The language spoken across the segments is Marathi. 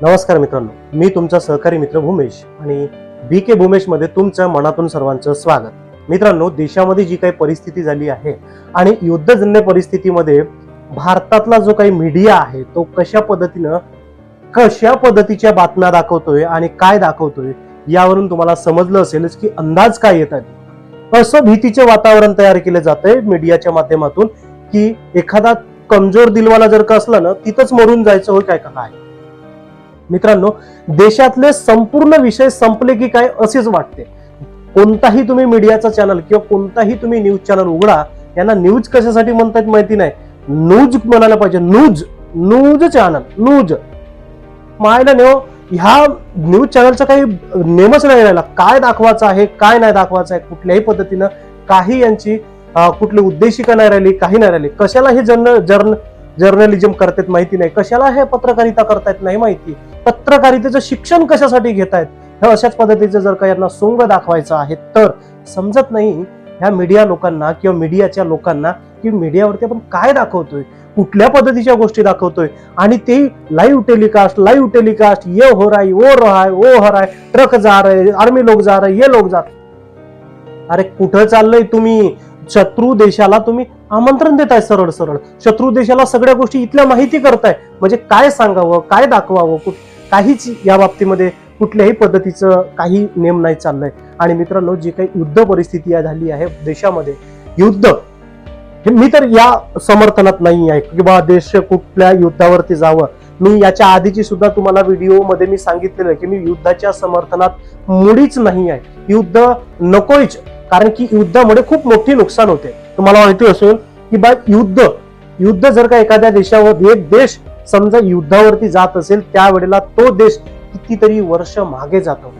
नमस्कार मित्रांनो मी तुमचा सहकारी मित्र भूमेश आणि बी के भूमेशमध्ये तुमचं मनातून सर्वांचं स्वागत. मित्रांनो देशामध्ये जी काही परिस्थिती झाली आहे आणि युद्धजन्य परिस्थितीमध्ये भारतातला जो काही मीडिया आहे तो कशा पद्धतीनं कशा पद्धतीच्या बातम्या दाखवतोय आणि काय दाखवतोय यावरून तुम्हाला समजलं असेलच की अंदाज काय येतात असं भीतीचे वातावरण तयार केलं जातंय मीडियाच्या माध्यमातून की एखादा कमजोर दिलवाला जर का असला ना तिथंच मरून जायचं हो काय का काय मित्रांनो देशातले संपूर्ण विषय संपले की काय असेच वाटते. कोणताही तुम्ही मीडियाचा चॅनल किंवा कोणताही तुम्ही न्यूज चॅनल उघडा यांना न्यूज कशासाठी म्हणतात माहिती नाही. न्यूज म्हणायला पाहिजे. न्यूज न्यूज चॅनल न्यूज मायला नेव ह्या न्यूज चॅनलचा काही नेमच नाही राहिला. काय दाखवायचं आहे काय नाही दाखवायचं आहे कुठल्याही पद्धतीनं काही यांची कुठली उद्देशिका नाही राहिली काही नाही राहिली. कशाला हे जर्न जर्न जर्नलिझम करतात माहिती नाही. कशाला हे पत्रकारिता करतायत नाही माहिती? पत्रकारितेचं शिक्षण कशासाठी घेतायत? हे अशाच पद्धतीचं जर का यांना सोंग दाखवायचं आहे तर समजत नाही ह्या मीडिया लोकांना किंवा मीडियाच्या लोकांना की मीडियावरती आपण काय दाखवतोय? कुठल्या पद्धतीच्या गोष्टी दाखवतोय? आणि ते लाईव्ह टेलिकास्ट लाईव्ह टेलिकास्ट ये हो रहा है वो रहा है वो हो रहा है ट्रक जा रहे आर्मी लोक जा रहे ये लोक जा अरे कुठं चाललंय तुम्ही? शत्रू देशाला तुम्ही आमंत्रण देताय सरळ सरळ. शत्रू देशाला सगळ्या गोष्टी इथल्या माहिती करताय. म्हणजे काय सांगावं काय दाखवावं कुठ- काहीच या बाबतीमध्ये कुठल्याही पद्धतीचं काही नेम नाही चाललंय. आणि मित्रांनो जी काही युद्ध परिस्थिती झाली आहे देशामध्ये युद्ध मी तर या समर्थनात नाही आहे किंवा देश कुठल्या युद्धावरती जावं. मी याच्या आधीची सुद्धा तुम्हाला व्हिडिओमध्ये मी सांगितलेलं आहे की मी युद्धाच्या समर्थनात मुळीच नाही आहे. युद्ध नकोच कारण की युद्धामुळे खूप मोठी नुकसान होते. तुम्हाला माहिती असेल की बा युद्ध युद्ध जर का एखाद्या देशावर एक देश समजा युद्धावरती जात असेल त्यावेळेला तो देश कितीतरी वर्ष मागे जातो.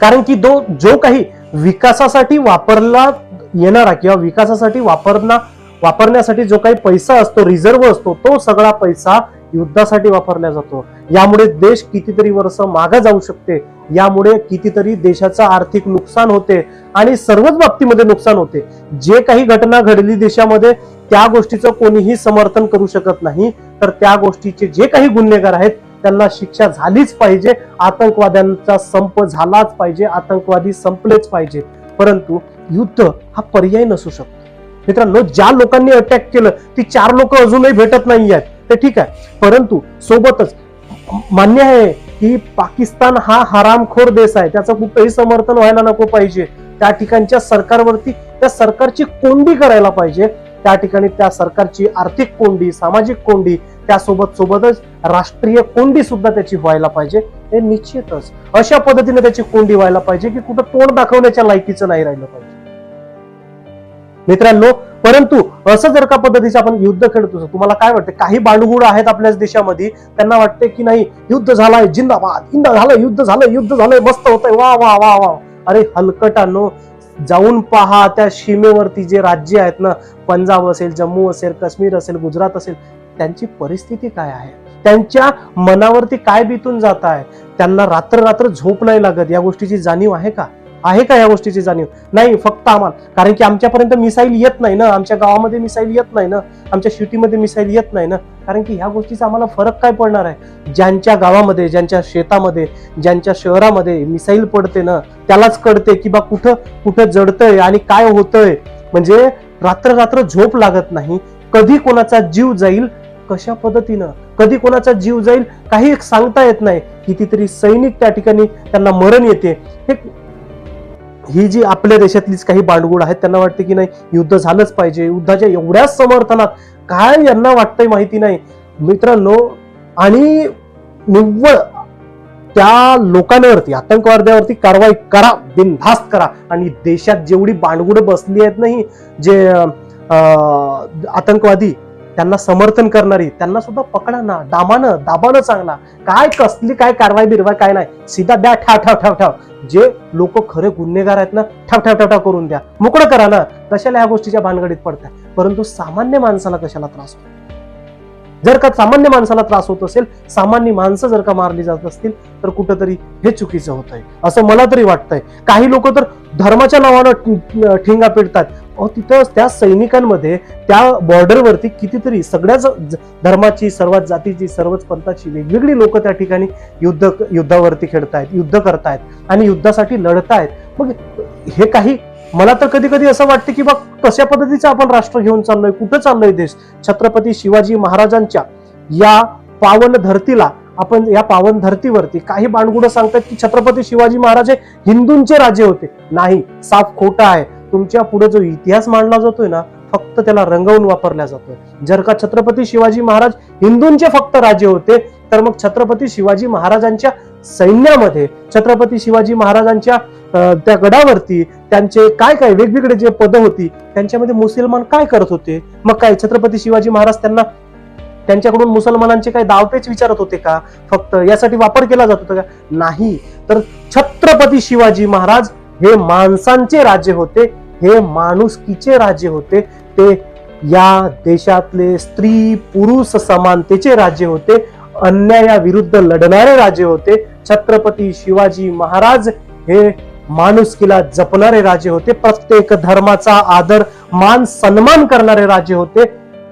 कारण की दो जो काही विकासासाठी वापरला येणारा किंवा विकासासाठी वापरना वापरण्यासाठी जो काही पैसा असतो रिझर्व असतो तो सगळा पैसा युद्धासाठी वापरला जातो. यामुळे देश कितीतरी वर्ष मागे जाऊ शकते. यामुळे कितीतरी देशाचं आर्थिक नुकसान होते आणि सर्वच बाबतीमध्ये नुकसान होते. जे काही घटना घडली देशामध्ये त्या गोष्टीचं कोणीही समर्थन करू शकत नाही. तर त्या गोष्टीचे जे काही गुन्हेगार आहेत त्यांना शिक्षा झालीच पाहिजे. आतंकवाद्यांचा संप झालाच पाहिजे. आतंकवादी संपलेच पाहिजे. परंतु युद्ध हा पर्याय नसू शकतो. मित्रांनो ज्या लोकांनी अटॅक केलं ती चार लोक अजूनही भेटत नाही आहेत ते ठीक आहे. परंतु सोबतच मान्य आहे की पाकिस्तान हा हरामखोर देश आहे. त्याचं कुठंही समर्थन व्हायला नको पाहिजे. त्या ठिकाणच्या सरकारवरती त्या सरकारची कोंडी करायला पाहिजे. त्या ठिकाणी त्या सरकारची आर्थिक कोंडी सामाजिक कोंडी त्यासोबत सोबतच राष्ट्रीय कोंडी सुद्धा त्याची व्हायला पाहिजे. हे निश्चितच अशा पद्धतीने त्याची कोंडी व्हायला पाहिजे की कुठं तोंड दाखवण्याच्या लायकीचं नाही राहिलं पाहिजे. मित्रांनो परंतु असं जर का पद्धतीचं आपण युद्ध खेळतो तुम्हाला काय वाटतं? काही बांडगुळ आहेत आपल्याच देशामध्ये त्यांना वाटते की नाही युद्ध झालंय जिंदाबाद युद्ध झालं युद्ध झालं युद्ध झालंय मस्त होतंय वा वा वा वा. अरे हलकटानो जाऊन पहा त्या सीमेवरती जे राज्य आहेत ना पंजाब असेल जम्मू असेल काश्मीर असेल गुजरात असेल त्यांची परिस्थिती काय आहे? त्यांच्या मनावरती काय बितून जात आहे? त्यांना रात्र रात्र झोप नाही लागत या गोष्टीची जाणीव आहे का? आहे का या गोष्टीची जाणीव? नाही फक्त आम्हाला. कारण की आमच्यापर्यंत मिसाईल येत नाही ना. आमच्या गावामध्ये मिसाईल येत नाही ना. आमच्या सिटीमध्ये मिसाईल येत नाही ना. कारण की ह्या गोष्टीचा आम्हाला फरक काय पडणार आहे? ज्यांच्या गावामध्ये ज्यांच्या शेतामध्ये ज्यांच्या शहरामध्ये मिसाईल पडते ना त्यालाच कळते की बा कुठं कुठं जडतंय आणि काय होतंय. म्हणजे रात्र रात्र झोप लागत नाही. कधी कोणाचा जीव जाईल? कशा पद्धतीनं? कधी कोणाचा जीव जाईल? काही एक सांगता येत नाही. कितीतरी सैनिक त्या ठिकाणी त्यांना मरण येते. हे ही जी आपल्या देशातलीच काही बांडगुळ आहेत त्यांना वाटते की नाही युद्ध झालंच पाहिजे. युद्धाच्या एवढ्याच समर्थनात काय यांना वाटतंय माहिती नाही. मित्रांनो आणि निव्वळ त्या लोकांवरती आतंकवाद्यावरती कारवाई करा बिनधास्त करा. आणि देशात जेवढी बांडगुड बसली आहेत नाही जे आतंकवादी त्यांना समर्थन करणारी त्यांना सुद्धा पकडा ना दाबानं दाबानं चांगला काय कसली काय कारवाई बिरवाई काय नाही. सीधा द्या ठाव ठाव ठाव ठाव. जे लोक खरे गुन्हेगार आहेत ना ठाव ठाव ठाव ठाव करून द्या. मोकळं करा ना. कशाला ह्या गोष्टीच्या भानगडीत पडताय? परंतु सामान्य माणसाला कशाला त्रास होतो? जर का सामान्य माणसाला त्रास होत असेल सामान्य माणसं जर का मारली जात असतील तर कुठंतरी हे चुकीचं होत आहे असं मला तरी वाटतंय. काही लोक तर धर्माच्या नावानं ठिंगा पेटतात. तिथं त्या सैनिकांमध्ये त्या बॉर्डरवरती कितीतरी सगळ्याच धर्माची सर्वच जातीची सर्वच पंथाची वेगवेगळी लोक त्या ठिकाणी युद्ध युद्धावरती खेळतायत युद्ध करतायत आणि युद्धासाठी लढतायत. मग हे काही मला तर कधी कधी असं वाटतं की बा कशा पद्धतीचं आपण राष्ट्र घेऊन चाललोय कुठं चाललोय देश? छत्रपती शिवाजी महाराजांच्या या पावन धरतीला आपण या पावन धरतीवरती काही बाणगुडं सांगतात की छत्रपती शिवाजी महाराज हे हिंदूंचे राजे होते. नाही साफ खोटा आहे. तुमच्यापुढे जो इतिहास मांडला जातोय ना फक्त त्याला रंगवून वापरला जातोय. जर का छत्रपती शिवाजी महाराज हिंदूंचे फक्त राजे होते तर मग छत्रपती शिवाजी महाराजांच्या सैन्यामध्ये छत्रपती शिवाजी महाराजांच्या त्या गडावरती त्यांचे काय काय वेगवेगळे जे पद होती त्यांच्यामध्ये मुसलमान काय करत होते? मग काय छत्रपती शिवाजी महाराज त्यांना त्यांच्याकडून मुसलमानांचे काय दावपेच विचारत होते का? फक्त यासाठी वापर केला जात होता का? नाही. तर छत्रपती शिवाजी महाराज हे माणसांचे राजे होते हे माणुसकीचे राजे होते ते या देशातले स्त्री पुरुष समानतेचे राज्य होते अन्यायाविरुद्ध लढणारे राजे होते. छत्रपती शिवाजी महाराज हे माणुसकीला जपणारे राजे होते. प्रत्येक धर्माचा आदर मान सन्मान करणारे राजे होते.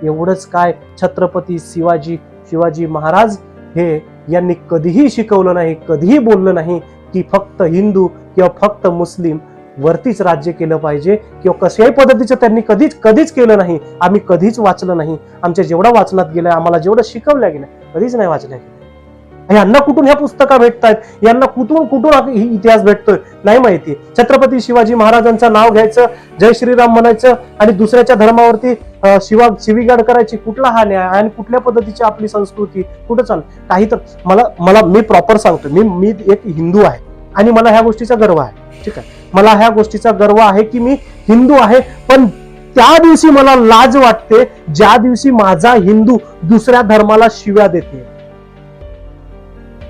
एवढंच काय छत्रपती शिवाजी शिवाजी महाराज हे यांनी कधीही शिकवलं नाही कधीही बोललं नाही की फक्त हिंदू किंवा फक्त मुस्लिम वरतीच राज्य केलं पाहिजे किंवा कशाही पद्धतीचं त्यांनी कधीच कधीच केलं नाही. आम्ही कधीच वाचलं नाही. आमच्या जेवढा वाचनात गेलं आम्हाला जेवढं शिकवल्या गेलं कधीच नाही वाचल्या गेलं यांना कुठून ह्या पुस्तका भेटतायत? यांना कुठून कुठून हा इतिहास भेटतोय? नाही माहिती. छत्रपती शिवाजी महाराजांचं नाव घ्यायचं जय श्रीराम म्हणायचं आणि दुसऱ्याच्या धर्मावरती शिवा शिवीगाड करायची कुठला हा न्याय आणि कुठल्या पद्धतीची आपली संस्कृती? कुठं चाल? काही तर मला मला मी प्रॉपर सांगतो मी मी एक हिंदू आहे आणि मला ह्या गोष्टीचा गर्व आहे. ठीक आहे? मला ह्या गोष्टीचा गर्व आहे की मी हिंदू आहे पण त्या दिवशी मला लाज वाटते ज्या दिवशी माझा हिंदू दुसऱ्या धर्माला शिव्या देते.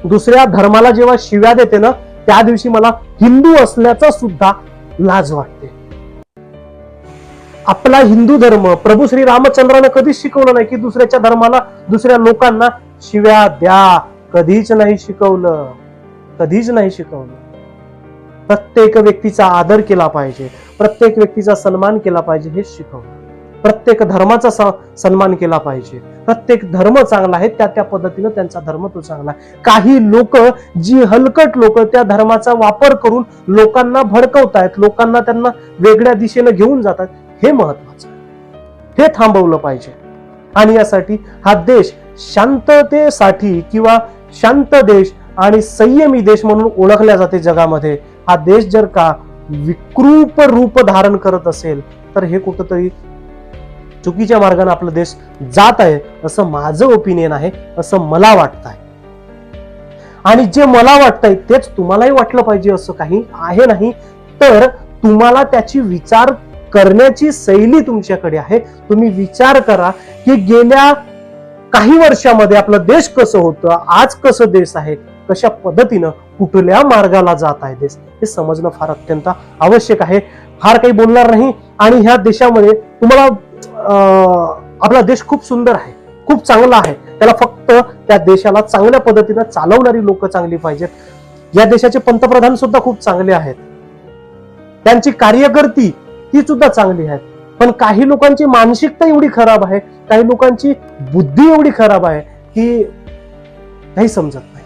दुसऱ्या धर्माला जेव्हा शिव्या देते ना त्या दिवशी मला हिंदू असल्याचा सुद्धा लाज वाटते. आपला हिंदू धर्म प्रभू श्री रामचंद्राने कधीच शिकवलं नाही की दुसऱ्याच्या धर्माला दुसऱ्या लोकांना शिव्या द्या. कधीच नाही शिकवलं. कधीच नाही शिकवलं. प्रत्येक व्यक्तीचा आदर केला पाहिजे. प्रत्येक व्यक्तीचा सन्मान केला पाहिजे हे शिकवलं. प्रत्येक धर्माचा स- सन्मान केला पाहिजे. प्रत्येक धर्म चांगला आहे त्या त्या पद्धतीनं त्यांचा धर्म तो चांगला आहे. काही लोक जी हलकट लोक त्या धर्माचा वापर करून लोकांना भडकवतायत लोकांना त्यांना वेगळ्या दिशेनं घेऊन जातात हे महत्वाचं आहे. हे थांबवलं पाहिजे. आणि यासाठी हा देश शांततेसाठी किंवा शांत देश आणि संयमी देश म्हणून ओळखल्या जाते जगामध्ये. हा देश जर का विकृप रूप धारण करत असेल तर हे कुठंतरी चुकीच्या मार्गाने आपला देश जात आहे असं माझं ओपिनियन आहे असं मला वाटत आहे आणि जे मला वाटतंय तेच तुम्हालाही वाटलं पाहिजे असं काही आहे नाही. तर तुम्हाला त्याची विचार करण्याची शैली तुमच्याकडे आहे. तुम्ही विचार करा की गेल्या काही वर्षामध्ये आपला देश कसं होतं आज कसं देश आहे कशा पद्धतीनं कुठल्या मार्गाला जात आहे देश हे समजणं फार अत्यंत आवश्यक आहे. फार काही बोलणार नाही. आणि ह्या देशामध्ये तुम्हाला आपला देश खूप सुंदर आहे खूप चांगला आहे. त्याला फक्त त्या देशाला चांगल्या पद्धतीनं चालवणारी लोक चांगली पाहिजेत. या देशाचे पंतप्रधान सुद्धा खूप चांगले आहेत. त्यांची कार्यकर्ती ती सुद्धा चांगली आहेत. पण काही लोकांची मानसिकता एवढी खराब आहे काही लोकांची बुद्धी एवढी खराब आहे की काही समजत नाही.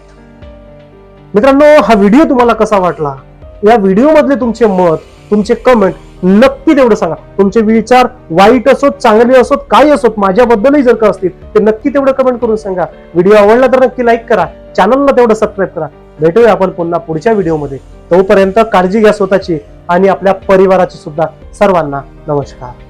मित्रांनो हा व्हिडिओ तुम्हाला कसा वाटला? या व्हिडिओ मधले तुमचे मत तुमचे कमेंट नक्की तेवढं सांगा. तुमचे विचार वाईट असोत चांगले असोत काही असोत माझ्याबद्दलही जर का असतील ते नक्की तेवढं कमेंट करून सांगा. व्हिडिओ आवडला तर नक्की लाईक करा. चॅनलला तेवढं सबस्क्राईब करा. भेटूया आपण पुन्हा पुढच्या व्हिडिओमध्ये. तोपर्यंत काळजी घ्या स्वतःची आणि आपल्या परिवाराची सुद्धा सर्वांना नमस्कार.